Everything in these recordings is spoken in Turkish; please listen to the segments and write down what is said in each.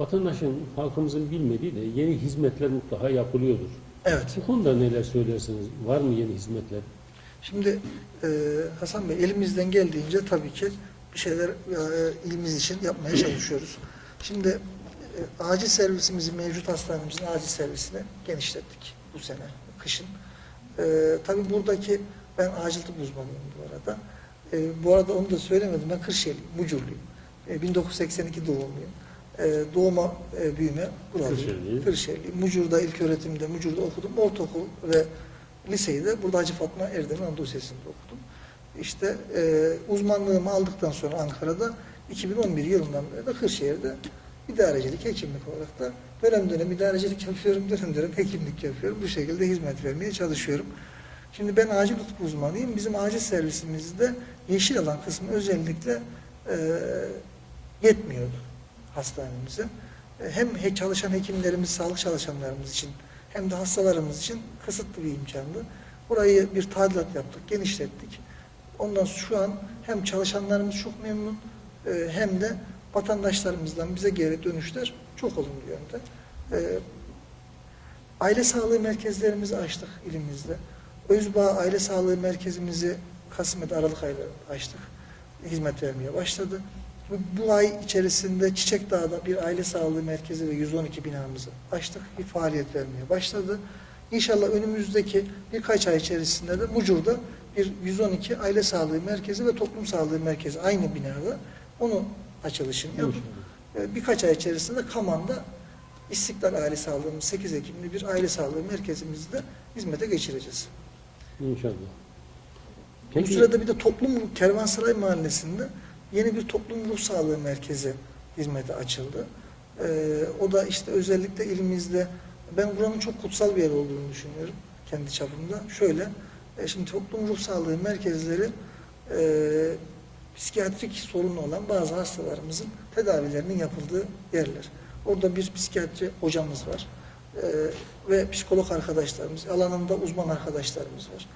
Vatandaşın, halkımızın bilmediği de yeni hizmetler mutlaka yapılıyordur. Evet. Bu konuda neler söylersiniz? Var mı yeni hizmetler? Şimdi e, Hasan Bey elimizden geldiğince tabii ki bir şeyler e, ilimiz için yapmaya çalışıyoruz. Şimdi e, acil servisimizi mevcut hastanemizin acil servisini genişlettik bu sene kışın. E, tabii buradaki ben acil tıp uzmanıyım bu arada. E, bu arada onu da söylemedim ben Kırşehirliyim, Mucurluyum. E, 1982 doğumluyum. E, doğuma e, büyüme buralıyım. Kırşehirli. Kırşehirliyim. Mucur'da ilk öğretimde Mucur'da okudum. Ortaokul ve liseyi de burada Hacı Fatma Erdem'in Anadolu Lisesi'nde okudum. İşte e, uzmanlığımı aldıktan sonra Ankara'da 2011 yılından beri de Kırşehir'de idarecilik, hekimlik olarak da dönem dönem idarecilik yapıyorum, dönem dönem hekimlik yapıyorum. Bu şekilde hizmet vermeye çalışıyorum. Şimdi ben acil tıp uzmanıyım. Bizim acil servisimizde yeşil alan kısmı özellikle e, yetmiyordu hastanemize. E, Hem he- çalışan hekimlerimiz, sağlık çalışanlarımız için hem de hastalarımız için kısıtlı bir imkandı. Burayı bir tadilat yaptık, genişlettik. Ondan şu an hem çalışanlarımız çok memnun e, hem de vatandaşlarımızdan bize geri dönüşler çok olumlu yönde. E, Aile sağlığı merkezlerimizi açtık ilimizde. Özbağ Aile Sağlığı Merkezimizi Kasım ve Aralık aylarında açtık. Hizmet vermeye başladı. Bu, ay içerisinde Çiçekdağ'da bir aile sağlığı merkezi ve 112 binamızı açtık. Bir faaliyet vermeye başladı. İnşallah önümüzdeki birkaç ay içerisinde de Mucur'da bir 112 aile sağlığı merkezi ve toplum sağlığı merkezi aynı binada onu açılışını yapıp e, birkaç ay içerisinde Kaman'da İstiklal Aile Sağlığımız 8 Ekim'li bir aile sağlığı merkezimizi de hizmete geçireceğiz. İnşallah. Bu sırada bir de toplum Kervansaray Mahallesi'nde yeni bir toplum ruh sağlığı merkezi hizmete açıldı. Ee, o da işte özellikle ilimizde ben buranın çok kutsal bir yer olduğunu düşünüyorum kendi çapımda. Şöyle e, şimdi toplum ruh sağlığı merkezleri e, psikiyatrik sorunu olan bazı hastalarımızın tedavilerinin yapıldığı yerler. Orada bir psikiyatri hocamız var. E, ve psikolog arkadaşlarımız, alanında uzman arkadaşlarımız var.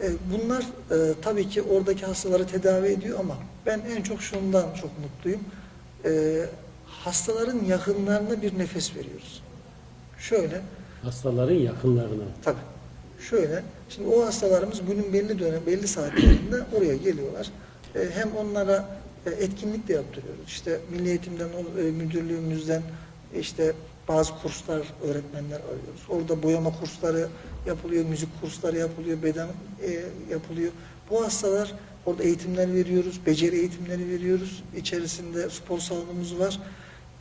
E, Bunlar e, tabii ki oradaki hastaları tedavi ediyor ama ben en çok şundan çok mutluyum. E, hastaların yakınlarına bir nefes veriyoruz. Şöyle, Hastaların yakınlarına. tabii. Şöyle, şimdi o hastalarımız günün belli dönem, belli saatlerinde oraya geliyorlar. E, hem onlara e, etkinlik de yaptırıyoruz. İşte Milli Eğitim'den, e, müdürlüğümüzden işte bazı kurslar, öğretmenler arıyoruz. Orada boyama kursları yapılıyor, müzik kursları yapılıyor, beden e, yapılıyor. Bu hastalar orada eğitimler veriyoruz, beceri eğitimleri veriyoruz. İçerisinde spor salonumuz var.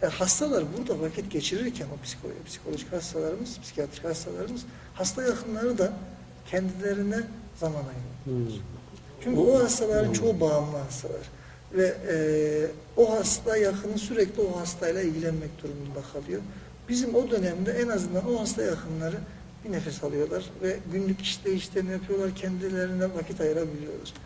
E, hastalar burada vakit geçirirken o psikolojik, psikolojik hastalarımız, psikiyatrik hastalarımız, hasta yakınları da kendilerine zaman ayırıyor. Hmm. Çünkü o hastaların çoğu bağımlı hastalar. Ve e, o hasta yakını sürekli o hastayla ilgilenmek durumunda kalıyor. Bizim o dönemde en azından o hasta yakınları bir nefes alıyorlar ve günlük işte işlerini yapıyorlar, kendilerine vakit ayırabiliyorlar.